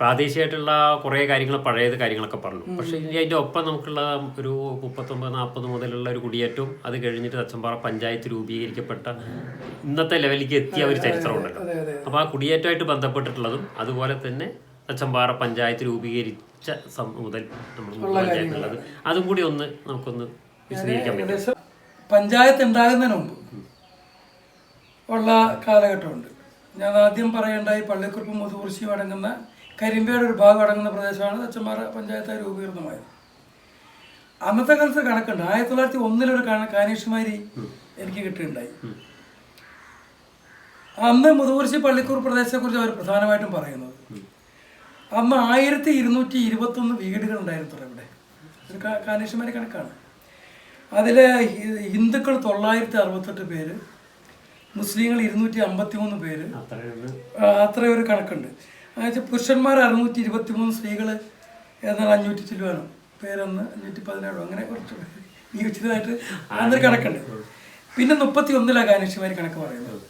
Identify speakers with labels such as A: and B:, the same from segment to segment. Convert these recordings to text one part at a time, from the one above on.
A: പ്രാദേശികമായിട്ടുള്ള കുറേ കാര്യങ്ങൾ പഴയത് കാര്യങ്ങളൊക്കെ പറഞ്ഞു. പക്ഷെ ഇനി അതിന്റെ ഒപ്പം നമുക്കുള്ള ഒരു മുപ്പത്തൊമ്പത് നാൽപ്പത് മുതലുള്ള ഒരു കുടിയേറ്റവും അത് കഴിഞ്ഞിട്ട് തച്ചമ്പാറ പഞ്ചായത്ത് രൂപീകരിക്കപ്പെട്ട ഇന്നത്തെ ലെവലിലേക്ക് എത്തിയ ഒരു ചരിത്രമുണ്ടല്ലോ അപ്പോൾ ആ കുടിയേറ്റമായിട്ട് ബന്ധപ്പെട്ടിട്ടുള്ളതും അതുപോലെ തന്നെ തച്ചമ്പാറ പഞ്ചായത്ത് രൂപീകരിച്ച മുതൽ നമ്മൾ പഞ്ചായത്തുള്ളത് അതും കൂടി ഒന്ന് നമുക്കൊന്ന് വിശദീകരിക്കാൻ പറ്റും.
B: പഞ്ചായത്ത് ഉണ്ടാകുന്നതിന് മുമ്പ് ഉള്ള കാലഘട്ടമുണ്ട്. ഞാൻ ആദ്യം പറയേണ്ട ഈ പള്ളിക്കുറിപ്പ് മുതുകുറിശിയും അടങ്ങുന്ന കരിമ്പയുടെ ഒരു ഭാഗം അടങ്ങുന്ന പ്രദേശമാണ് തച്ചമ്പാറ പഞ്ചായത്തായി രൂപീകൃതമായത്. അന്നത്തെ കാലത്ത് കണക്കുണ്ട്. ആയിരത്തി തൊള്ളായിരത്തി ഒന്നിലൊരു കാനീഷ്മാരി എനിക്ക് കിട്ടിയിട്ടുണ്ടായി അന്ന് മുതുകുറിശി പള്ളിക്കൂർ പ്രദേശത്തെക്കുറിച്ച് അവർ പ്രധാനമായിട്ടും പറയുന്നത്. അന്ന് ആയിരത്തി ഇരുന്നൂറ്റി ഇരുപത്തൊന്ന് വീടുകൾ ഉണ്ടായിരുന്നു ഇവിടെ. ഒരു കാനീഷ്മാരി കണക്കാണ്. അതിൽ ഹിന്ദുക്കൾ തൊള്ളായിരത്തി അറുപത്തെട്ട് പേര് മുസ്ലിങ്ങൾ ഇരുന്നൂറ്റി അമ്പത്തി മൂന്ന് പേര്
A: അത്രയാണ്
B: ആ, അത്ര ഒരു കണക്കുണ്ട്. എന്നുവെച്ചാൽ പുരുഷന്മാർ അറുന്നൂറ്റി ഇരുപത്തി മൂന്ന് സ്ത്രീകൾ ഏതാണ്ട് അഞ്ഞൂറ്റി ചില്ലുവാനോ പേരൊന്ന് അഞ്ഞൂറ്റി പതിനേഴോ അങ്ങനെ കുറച്ച് നിയോഗിച്ചതായിട്ട് അന്നൊരു കണക്കുണ്ട്. പിന്നെ മുപ്പത്തി ഒന്നിലാണ് കാനേഷിമാർ കണക്ക് പറയുന്നത്.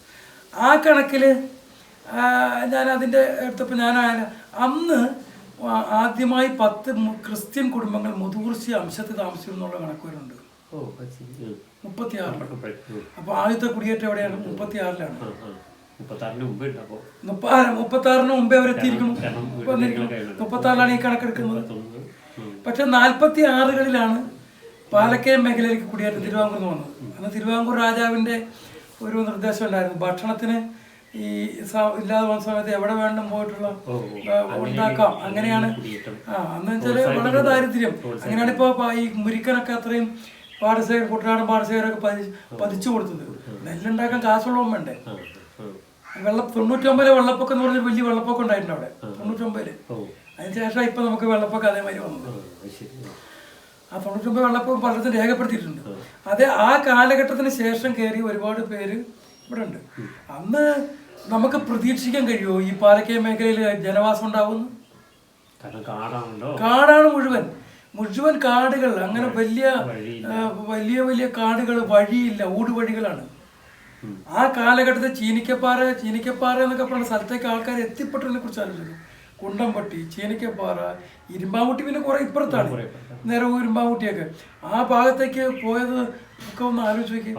B: ആ കണക്കിൽ ഞാൻ അതിന്റെ എടുത്തപ്പോൾ ഞാൻ അന്ന് ആദ്യമായി പത്ത് ക്രിസ്ത്യൻ കുടുംബങ്ങൾ മുതുകുറിശി അംശത്തിൽ താമസിച്ചു എന്നുള്ള കണക്ക് വരുന്നുണ്ട്.
A: ഓ അത് ശരി. ഉം.
B: മുപ്പത്തി ആറിൽ
A: ഉം. ഉം.
B: അപ്പോൾ ആദ്യത്തെ കുടിയേറ്റം എവിടെയാണ്? മുപ്പത്തി ആറിലാണ്
A: ആ, ആ. മുപ്പത്താറിന് മുമ്പ്
B: മുമ്പേ അവർ എത്തിയിരിക്കുന്നു. മുപ്പത്താറിലാണ് ഈ കണക്കെടുക്കുന്നത്. പക്ഷെ നാൽപ്പത്തി ആറുകളിലാണ് പാലക്കയം മേഖലയിലേക്ക് കുടിയേറ്റം തിരുവാങ്കൂർ വന്നത്. അന്ന് തിരുവാങ്കൂർ രാജാവിന്റെ ഒരു നിർദ്ദേശം ഉണ്ടായിരുന്നു. ഭക്ഷണത്തിന് ഈ ഇല്ലാതെ വന്ന സമയത്ത് എവിടെ വേണ്ടും പോയിട്ടുള്ള ഉണ്ടാക്കാം. അങ്ങനെയാണ്. ആ അന്ന് വെച്ചാൽ വളരെ ദാരിദ്ര്യം. അങ്ങനെയാണ് ഇപ്പൊ ഈ മുരിക്കനൊക്കെ അത്രയും പാടശേഖര കുട്ടനാടൻ പാടശേഖരൊക്കെ പതി പതിച്ചു കൊടുത്തത്. നെല്ലുണ്ടാക്കാൻ കാശുള്ളവൻ വേണ്ടേ. വെള്ള തൊണ്ണൂറ്റൊമ്പതിലെ വെള്ളപ്പൊക്കം എന്ന് പറഞ്ഞ വലിയ വെള്ളപ്പൊക്കം ഉണ്ടായിട്ടുണ്ട് അവിടെ.
A: തൊണ്ണൂറ്റൊമ്പതിൽ.
B: അതിനുശേഷം ഇപ്പൊ നമുക്ക് വെള്ളപ്പൊക്കം അതേമാതിരി വന്നത്.
A: ആ,
B: തൊണ്ണൂറ്റൊമ്പത് വെള്ളപ്പൊക്കം പലയിടത്തും രേഖപ്പെടുത്തിയിട്ടുണ്ട്. അതെ ആ കാലഘട്ടത്തിന് ശേഷം കയറി ഒരുപാട് പേര് ഇവിടെ ഉണ്ട്. അന്ന് നമുക്ക് പ്രതീക്ഷിക്കാൻ കഴിയുമോ ഈ പാലക്കയം മേഖലയിൽ ജനവാസം ഉണ്ടാവുമെന്ന്?
A: കാടാണല്ലോ.
B: കാടാണ് മുഴുവൻ. മുഴുവൻ കാടുകൾ അങ്ങനെ വലിയ വലിയ വലിയ കാടുകൾ വഴിയില്ല ഊടുവഴികളാണ്. ആ കാലഘട്ടത്തിൽ ചീനിക്കപ്പാറ ചീനിക്കപ്പാറ എന്നൊക്കെ പറഞ്ഞ സ്ഥലത്തേക്ക് ആൾക്കാർ എത്തിപ്പെട്ടതിനെ കുറിച്ച് ആലോചിക്കും കുണ്ടംപട്ടി ചീനിക്കപ്പാറ ഇരുമ്പാമുട്ടി പിന്നെ കുറെ ഇപ്പുറത്താണ്. നേരെ ഇരുമ്പാമുട്ടിയൊക്കെ ആ ഭാഗത്തേക്ക് പോയത് ഒക്കെ ഒന്ന് ആലോചിച്ച് നോക്കി.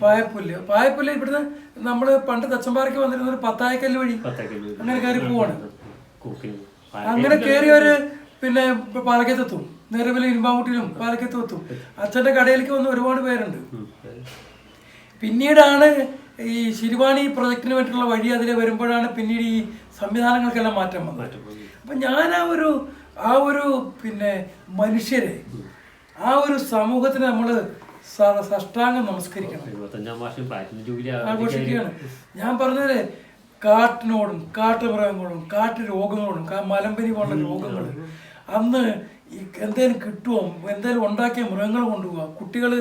A: പായപ്പില്ല.
B: പായപ്പുല്ല്. ഇവിടുന്ന് നമ്മൾ പണ്ട് തച്ചമ്പാറയ്ക്ക് വന്നിരുന്ന ഒരു പത്തായക്കല്ല് വഴി. അങ്ങനെ കയറി പോവാണ്. അങ്ങനെ കയറിയവര് പിന്നെ പാലക്കത്തെത്തും നിലവിലെ ഇരുമ്പാംകുട്ടിയിലും പാലക്കത്തും എത്തും അച്ഛന്റെ കടയിലേക്ക് വന്ന് ഒരുപാട് പേരുണ്ട്. പിന്നീടാണ് ഈ ശിരുവാണി പ്രൊജക്ടിന് വേണ്ടിയിട്ടുള്ള വഴി അതിൽ വരുമ്പോഴാണ് പിന്നീട് ഈ സംവിധാനങ്ങൾക്കെല്ലാം മാറ്റം വന്നത്. അപ്പം ഞാൻ ആ ഒരു ആ ഒരു പിന്നെ മനുഷ്യരെ ആ ഒരു സമൂഹത്തിന് നമ്മൾ സഷ്ടാംഗം നമസ്കരിക്കണം. ആഘോഷിക്കുകയാണ്. ഞാൻ പറഞ്ഞത് കാട്ടിനോടും കാട്ടുമൃഗങ്ങളോടും കാട്ടു രോഗങ്ങളോടും മലമ്പനി പോലുള്ള രോഗങ്ങൾ അന്ന് ഈ എന്തേലും കിട്ടുമോ എന്തേലും ഉണ്ടാക്കിയ മൃഗങ്ങൾ കൊണ്ടുപോകാം കുട്ടികൾ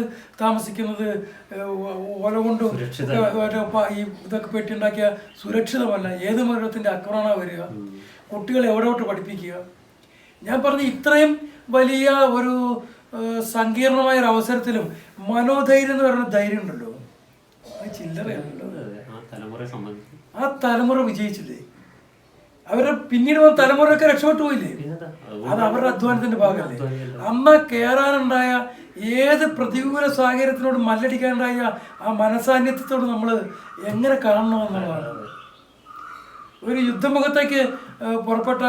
B: താമസിക്കുന്നത് ഓല കൊണ്ട് ഈ ഇതൊക്കെ പെട്ടി ഉണ്ടാക്കിയ സുരക്ഷിതമല്ല. ഏത് മൃഗത്തിന്റെ ആക്രമണ വരിക? കുട്ടികളെ എവിടോട്ട് പഠിപ്പിക്കുക? ഞാൻ പറഞ്ഞ ഇത്രയും വലിയ ഒരു സങ്കീർണമായ ഒരു അവസരത്തിലും മനോധൈര്യം എന്ന് പറയുന്ന ധൈര്യം ഉണ്ടല്ലോ അത് ചില്ലറയാണല്ലോ
A: ആ
B: തലമുറ വിജയിച്ചില്ലേ? അവരുടെ പിന്നീട് വന്ന തലമുറയൊക്കെ രക്ഷപ്പെട്ടു പോയില്ലേ? അത് അവരുടെ അധ്വാനത്തിന്റെ ഭാഗമല്ലേ? അമ്മ കേറാനുണ്ടായ ഏത് പ്രതികൂല സാഹചര്യത്തിനോട് മല്ലടിക്കാനുണ്ടായ ആ മനസാന്നിധ്യത്തോട് നമ്മൾ എങ്ങനെ കാണണമെന്നുള്ളതാണ്. ഒരു യുദ്ധമുഖത്തേക്ക് പുറപ്പെട്ട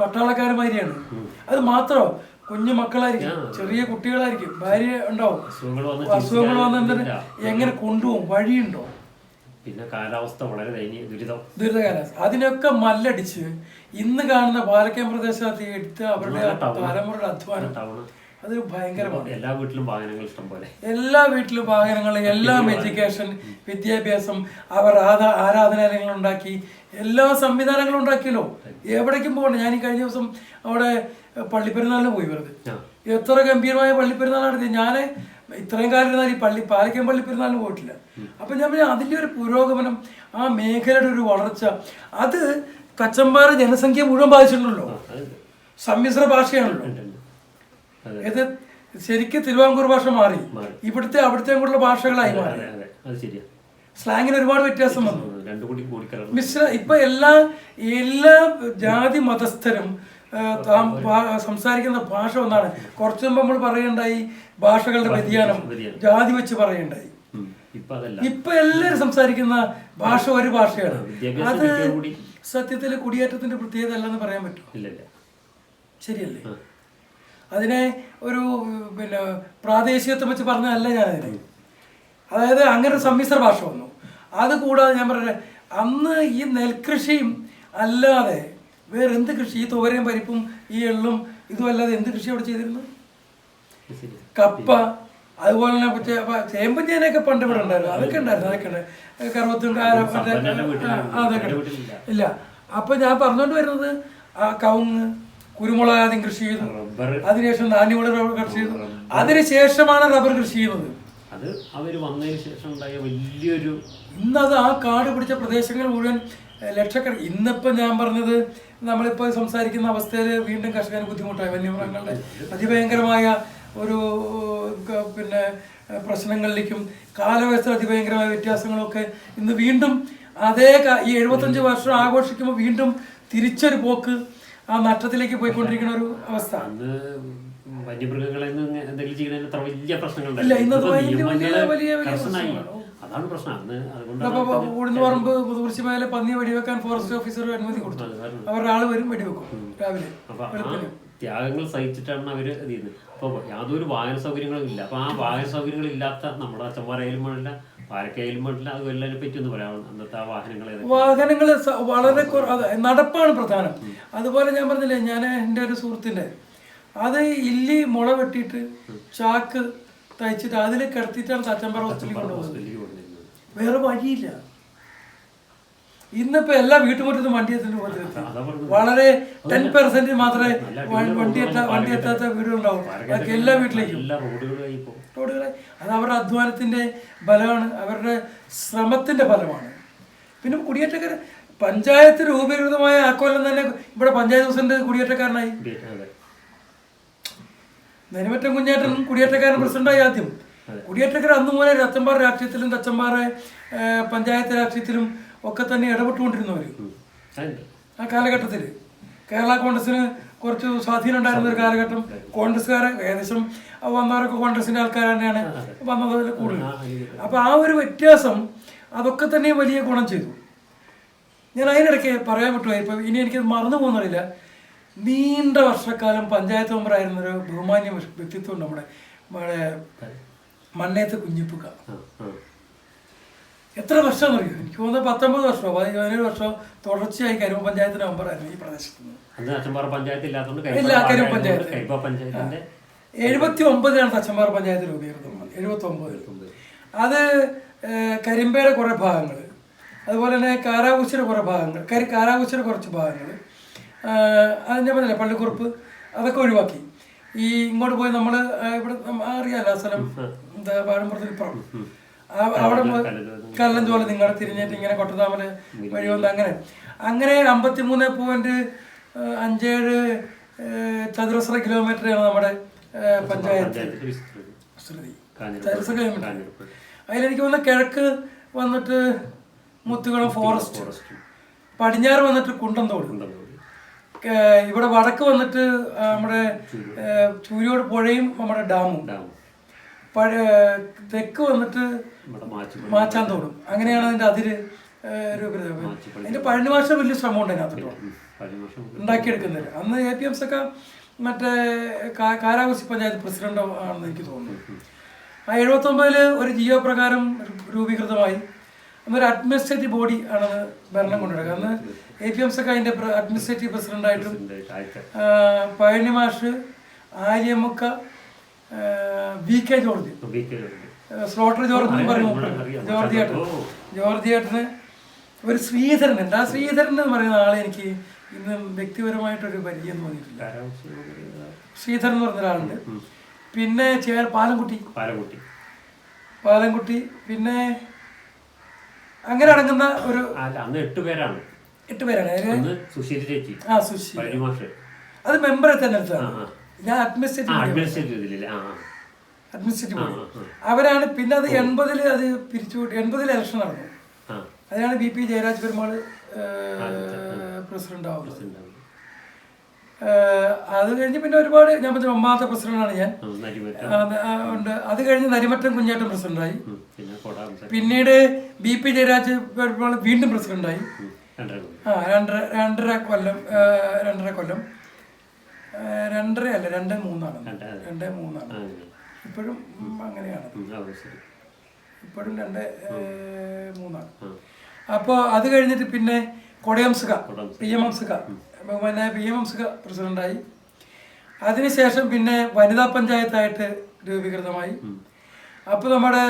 B: പട്ടാളക്കാരന്മാരെയാണ് അത് മാത്രമോ കുഞ്ഞു മക്കളായിരിക്കും ചെറിയ കുട്ടികളായിരിക്കും ഭാര്യ ഉണ്ടാവും.
A: അസുഖങ്ങൾ വന്ന്
B: അസുഖങ്ങൾ വന്ന എന്തിന് എങ്ങനെ കൊണ്ടുപോകും? വഴിയുണ്ടോ?
A: പിന്നെ കാലാവസ്ഥ വളരെ ദയനീയ ദുരിതം.
B: ദുരിതകാലാവസ്ഥ അതിനൊക്കെ മല്ലടിച്ച് ഇന്ന് കാണുന്ന പാലക്കയം പ്രദേശത്ത് എടുത്ത് അവരുടെ തലമുറയുടെ അധ്വാനം. അത് ഭയങ്കരമാണ്.
A: എല്ലാ വീട്ടിലും വാഹനങ്ങൾ ഇഷ്ടം പോലെ.
B: എല്ലാ വീട്ടിലും വാഹനങ്ങൾ എല്ലാം എഡ്യൂക്കേഷൻ വിദ്യാഭ്യാസം അവർ ആരാ ആരാധനാലയങ്ങൾ ഉണ്ടാക്കി എല്ലാ സംവിധാനങ്ങളും ഉണ്ടാക്കിയല്ലോ. എവിടേക്കും പോകണ്ട. ഞാൻ ഈ കഴിഞ്ഞ ദിവസം അവിടെ പള്ളിപ്പെരുന്നാളിന് പോയി വെറുതെ. എത്ര ഗംഭീരമായ പള്ളിപ്പെരുന്നാൾ നടത്തി ഞാൻ ഇത്രയും കാലം ഇരുന്നാൽ ഈ പള്ളി പാലക്കയം പള്ളിപ്പെരുന്നാളിന് പോയിട്ടില്ല. അപ്പൊ ഞാൻ പറഞ്ഞാൽ അതിന്റെ ഒരു പുരോഗമനം ആ മേഖലയുടെ ഒരു വളർച്ച അത് കച്ചമ്പാറ ജനസംഖ്യ മുഴുവൻ ബാധിച്ചിട്ടുണ്ടല്ലോ. സമ്മിശ്ര ഭാഷയാണല്ലോ. ഇത് ശരിക്കും തിരുവാങ്കൂർ ഭാഷ മാറി. ഇവിടുത്തെ അവിടുത്തെ കൂടെ ഭാഷകളായി മാറി.
A: അതെ അതെ. അത് ശരിയാ.
B: സ്ലാങ്ങിന് ഒരുപാട് വ്യത്യാസം വന്നു. മിശ്ര ഇപ്പൊ എല്ലാ എല്ലാ ജാതി മതസ്ഥരും സംസാരിക്കുന്ന ഭാഷ ഒന്നാണ്. കുറച്ചു മുമ്പ് നമ്മൾ പറയണ്ടായി ഭാഷകളുടെ വ്യതിയാനം. ജാതി വെച്ച് പറയണ്ടായി.
A: ഇപ്പൊ
B: എല്ലാരും സംസാരിക്കുന്ന ഭാഷ ഒരു ഭാഷയാണ്. അത് സത്യത്തിൽ കുടിയേറ്റത്തിന്റെ പ്രത്യേകത അല്ലെന്ന് പറയാൻ പറ്റും ശരിയല്ലേ? അതിനെ ഒരു പിന്നെ പ്രാദേശികത്വം വെച്ച് പറഞ്ഞതല്ല ഞാനതിനെ. അതായത് അങ്ങനെ ഒരു സമ്മിശ്ര ഭാഷ വന്നു. അത് കൂടാതെ ഞാൻ പറഞ്ഞ അന്ന് ഈ നെൽകൃഷിയും അല്ലാതെ വേറെ എന്ത് കൃഷി? ഈ തോരയും പരിപ്പും ഈ എള്ളും ഇതും അല്ലാതെ എന്ത് കൃഷി അവിടെ ചെയ്തിരുന്നു കപ്പ അതുപോലെ തന്നെ മറ്റേ ചേമ്പും ചേനയൊക്കെ പണ്ട് ഇവിടെ ഉണ്ടായിരുന്നു. അതൊക്കെ ഉണ്ടായിരുന്നു അതൊക്കെ കറുപത്തും കറുവത്തും അതൊക്കെ. ഇല്ല. അപ്പൊ ഞാൻ പറഞ്ഞുകൊണ്ട് വരുന്നത് ആ കവുങ്ങ് കുരുമുളക് ആദ്യം കൃഷി ചെയ്തു. അതിനുശേഷം നാണ്യവിള റബ്ബർ കൃഷി ചെയ്തു. അതിനുശേഷമാണ് റബ്ബർ കൃഷി ചെയ്യുന്നത്.
A: അത് അവർ വന്നതിന് ശേഷം ഉണ്ടായ വലിയൊരു
B: ഇന്നത് ആ കാട് പിടിച്ച പ്രദേശങ്ങൾ മുഴുവൻ ലക്ഷക്കണക്കിന് ഇന്നിപ്പോൾ ഞാൻ പറഞ്ഞത് നമ്മളിപ്പോൾ സംസാരിക്കുന്ന അവസ്ഥയിൽ വീണ്ടും കർഷകന് ബുദ്ധിമുട്ടായി. വന്യമൃഗങ്ങളുടെ അതിഭയങ്കരമായ ഒരു പിന്നെ പ്രശ്നങ്ങളിലേക്കും കാലാവസ്ഥ അതിഭയങ്കരമായ വ്യത്യാസങ്ങളൊക്കെ ഇന്ന് വീണ്ടും അതേ ഈ എഴുപത്തഞ്ച് വർഷം ആഘോഷിക്കുമ്പോൾ വീണ്ടും തിരിച്ചൊരു പോക്ക് ആ നഷ്ടത്തിലേക്ക് പോയിക്കൊണ്ടിരിക്കുന്ന ഒരു അവസ്ഥ.
A: അന്ന് വന്യമൃഗങ്ങളെ നിന്ന് എന്തെങ്കിലും ചെയ്യുന്നതിന് അത്ര വലിയ.
B: പ്രശ്നമാണ്.
A: അതാണ് പ്രശ്നം. അന്ന് അതുകൊണ്ട്
B: അപ്പൊ ഉഴുന്ന് മേലെ പന്നി വെടിവെക്കാൻ ഫോറസ്റ്റ് ഓഫീസർ അനുമതി കൊടുത്തു. അവരുടെ ആൾ വരും വെടിവെക്കും രാവിലെ
A: ത്യാഗങ്ങൾ സഹിച്ചിട്ടാണ് അവർ ഇത് ചെയ്യുന്നത്. അപ്പൊ യാതൊരു വാഹന സൗകര്യങ്ങളും ഇല്ല. അപ്പോൾ ആ വാഹന സൗകര്യങ്ങൾ ഇല്ലാത്ത നമ്മുടെ അച്ഛന്മാരായാലും പാടില്ല പാരക്കായാലും പാടില്ല അത് എല്ലാതിനെ പറ്റി ഒന്ന് പറയാം അന്നത്തെ ആ വാഹനങ്ങൾ
B: വാഹനങ്ങൾ വളരെ നടപ്പാണ് പ്രധാനം. അതുപോലെ ഞാൻ പറഞ്ഞില്ലേ ഞാൻ എന്റെ ഒരു സുഹൃത്തിന്റെ അത് ഇല്ലി മുള വെട്ടിയിട്ട് ചാക്ക് തയ്ച്ചിട്ട് അതിൽ കിടത്തിയിട്ടാണ് തച്ചമ്പറ ഹോസ്പിറ്റലിൽ കൊണ്ടുപോകുന്നത്. വേറെ വഴിയില്ല. ഇന്നിപ്പോ എല്ലാ വീട്ടുമുറ്റത്തും വണ്ടി എത്തുന്ന പോലെ. വളരെ ടെൻ പെർസെന്റ് മാത്രമേ വണ്ടി എത്താ വണ്ടി എത്താത്ത വീടുകളുണ്ടാവും. ബാക്കി എല്ലാ വീട്ടിലേക്കും.
A: റോഡുകളെ
B: അത് അവരുടെ അധ്വാനത്തിന്റെ ബലമാണ് അവരുടെ ശ്രമത്തിന്റെ ഫലമാണ്. പിന്നെ കുടിയേറ്റക്കാർ പഞ്ചായത്ത് രൂപീകൃതമായ ആ കൊല്ലം തന്നെ ഇവിടെ പഞ്ചായത്ത് പ്രസിഡന്റ് കുടിയേറ്റക്കാരനായി.
A: അതെ
B: നെരുമറ്റം കുഞ്ഞേട്ടൻ കുടിയേറ്റക്കാരൻ പ്രസിഡന്റായി ആദ്യം. കുടിയേറ്റക്കാരൻ അന്ന് മുതലേ രത്തമ്പാറ രാഷ്ട്രീയത്തിലും തച്ചമ്പാറ പഞ്ചായത്ത് രാഷ്ട്രീയത്തിലും ഒക്കെ തന്നെ ഇടപെട്ടുകൊണ്ടിരുന്നവർ.
A: അതുണ്ട്.
B: ആ കാലഘട്ടത്തിൽ കേരള കോൺഗ്രസിന് കുറച്ച് സ്വാധീനം ഉണ്ടായിരുന്ന ഒരു കാലഘട്ടം. കോൺഗ്രസ്സുകാരെ ഏകദേശം വന്നവരൊക്കെ കോൺഗ്രസിന്റെ ആൾക്കാർ തന്നെയാണ് വന്നതിൽ കൂടുതൽ. അപ്പൊ ആ ഒരു വ്യത്യാസം അതൊക്കെ തന്നെ വലിയ ഗുണം ചെയ്തു. ഞാൻ അതിനിടയ്ക്ക് പറയാൻ പറ്റുമോ ഇപ്പൊ ഇനി എനിക്ക് മറന്നു പോകുന്നറിയില്ല. നീണ്ട വർഷക്കാലം പഞ്ചായത്ത് മെമ്പറായിരുന്ന ഒരു ബഹുമാന്യ വ്യക്തിത്വം നമ്മുടെ നമ്മുടെ മണ്ണേത്ത് കുഞ്ഞിപ്പുക
A: ആ, ആ.
B: എത്ര വർഷം അറിയോ എനിക്ക് തോന്നുന്നത് പത്തൊമ്പത് വർഷമോ പതിനേഴ് വർഷമോ തുടർച്ചയായി കരുവ പഞ്ചായത്തിന്റെ മെമ്പറായിരുന്നു ഈ പ്രദേശത്ത്. നിന്ന്
A: പഞ്ചായത്ത്
B: എഴുപത്തി ഒമ്പതിലാണ് തച്ചമ്പാറ പഞ്ചായത്ത്. രൂപീകൃതം എഴുപത്തി ഒമ്പതിൽ അത് കരിമ്പയുടെ കുറേ ഭാഗങ്ങൾ അതുപോലെ തന്നെ കാരാകുശിയുടെ കുറേ ഭാഗങ്ങൾ കരി കാരാകുശിയുടെ കുറച്ച് ഭാഗങ്ങൾ അതിന്റെ പറഞ്ഞില്ല പള്ളിക്കുറുപ്പ്? അതൊക്കെ ഒഴിവാക്കി. ഈ ഇങ്ങോട്ട് പോയി നമ്മൾ ഇവിടെ അറിയാലോ ആ സ്ഥലം എന്താ പാഴമ്പുറത്തിപ്പുറം അവിടെ കല്ലം ചോല നിങ്ങളെ തിരിഞ്ഞിട്ട് ഇങ്ങനെ കൊട്ടതാമൽ വഴി വന്ന് അങ്ങനെ. അങ്ങനെ അമ്പത്തി മൂന്ന് പോയിന്റ് അഞ്ചേഴ് ചതുരശ്ര കിലോമീറ്ററാണ് നമ്മുടെ പഞ്ചായത്ത്. ചതുരശ്ര കിലോമീറ്റർ. അതിലെനിക്ക് വന്ന കിഴക്ക് വന്നിട്ട് മുത്തുകുളം ഫോറസ്റ്റ്. പടിഞ്ഞാറ് വന്നിട്ട് കുണ്ടന്തോട്. ഇവിടെ വടക്ക് വന്നിട്ട് നമ്മുടെ ചൂരിയോട് പുഴയും നമ്മുടെ ഡാമും. തെക്ക് വന്നിട്ട് മാച്ചാന്തോടും. അങ്ങനെയാണ് അതിന്റെ അതിര് രൂപരേഖ അതിന്റെ പഴനി ഭാഷ വലിയ ശ്രമമുണ്ട്
A: ഉണ്ടായിരുന്നു
B: ഉണ്ടാക്കിയെടുക്കുന്നില്ല. അന്ന് എ പി എംസ് ഒക്കെ മറ്റേ കാരാകുശി പഞ്ചായത്ത് പ്രസിഡന്റ് ആണെന്ന് എനിക്ക് തോന്നുന്നു. ആ എഴുപത്തി ഒമ്പതിൽ ഒരു ജിയോ പ്രകാരം രൂപീകൃതമായി. അന്നൊരു അഡ്മിനിസ്ട്രേറ്റീവ് ബോഡി ആണ് ഭരണം കൊണ്ടുവരുന്നത് അന്ന് എ പി എം ഒക്കെ അതിന്റെ അഡ്മിനിസ്ട്രേറ്റീവ് ആ, പഴനി മാഷ് ആര്യമുക്ക V K George. Slaughter George. എന്ന് പറയും. ജോർജ് ചേട്ടൻ
A: ഓ.
B: ജോർജ് ചേട്ടന് ഒരു ശ്രീധരൻ ഉണ്ട് ആ ശ്രീധരൻ എന്ന് പറയുന്ന ആളെ എനിക്ക് ഇന്ന് വ്യക്തിപരമായിട്ടൊരു പരിചയം തോന്നിയിട്ടില്ല ശ്രീധരൻ എന്ന് പറഞ്ഞ ഒരാളുണ്ട്. പിന്നെ ചേർ പാലംകുട്ടി.
A: പാലംകുട്ടി.
B: പാലംകുട്ടി. പിന്നെ അങ്ങനെ അടങ്ങുന്ന ഒരു
A: അല്ല അന്ന് എട്ട് പേരാണ്.
B: എട്ട് പേരാണ്.
A: അന്ന് ചേച്ചി
B: ആ
A: സുശീൽ
B: അത് മെമ്പറെ തെരഞ്ഞെടുത്തതാണ്. ഞാൻ അഡ്മിനിസ്ട്രേറ്റീവ്
A: അഡ്മിനിസ്ട്രേറ്റീവ്
B: അവരാണ് പിന്നെ അത് എൺപതിൽ അത് പിരിച്ചു എൺപതിൽ ഇലക്ഷൻ നടന്നു. അതിനാണ് B P Jayaraj Perumal president ആവുന്നത്. അത് കഴിഞ്ഞ് പിന്നെ ഒരുപാട് ഞാൻ പറഞ്ഞ ഒമ്പാമത്തെ പ്രസിഡന്റാണ് ഞാൻ. ഉണ്ട്. അത് കഴിഞ്ഞ് നരിമറ്റം കുഞ്ഞേട്ടൻ പ്രസിഡന്റായി. പിന്നീട് ബി പി ജയരാജ് വീണ്ടും പ്രസിഡന്റായി. ആ രണ്ടര രണ്ടര കൊല്ലം രണ്ടര കൊല്ലം. രണ്ടര അല്ല രണ്ട് മൂന്നാണ്.
A: രണ്ട്,
B: മൂന്നാണ്. ഇപ്പോഴും അങ്ങനെയാണ്. ഇപ്പോഴും രണ്ട് മൂന്നാണ്.
A: അപ്പോ
B: അപ്പോൾ അത് കഴിഞ്ഞിട്ട് പിന്നെ കൊടയംസുക. പി എം എംസുക പിന്നെ പി എം എംസുക പ്രസിഡന്റായി. അതിനുശേഷം പിന്നെ വനിതാ പഞ്ചായത്തായിട്ട് രൂപീകൃതമായി. അപ്പോൾ നമ്മുടെ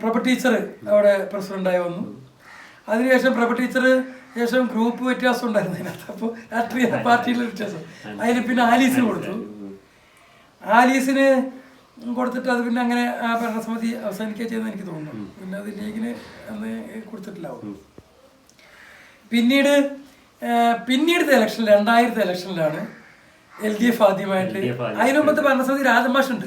B: പ്രഭ ടീച്ചർ അവിടെ പ്രസിഡന്റായി വന്നു. അതിനുശേഷം പ്രഭ ടീച്ചർ ശേഷം ഗ്രൂപ്പ് വ്യത്യാസം ഉണ്ടായിരുന്നു അതിനകത്ത്. അപ്പോൾ രാഷ്ട്രീയ പാർട്ടിയിലെ വ്യത്യാസം. അതിന് പിന്നെ ആലീസിന് കൊടുത്തു. ആലീസിന് കൊടുത്തിട്ട് അത് പിന്നെ അങ്ങനെ ആ ഭരണസമിതി അവസാനിക്കുക ചെയ്യുന്നത് എനിക്ക് തോന്നുന്നു. പിന്നെ അത് ലീഗിന് അന്ന് കൊടുത്തിട്ടില്ലാവും പിന്നീട് പിന്നീടത്തെ ഇലക്ഷൻ രണ്ടായിരത്തെ ഇലക്ഷനിലാണ് എൽ ഡി എഫ് ആദ്യമായിട്ട് അതിനു മുമ്പത്തെ ഭരണസമിതി രാജമാഷുണ്ട്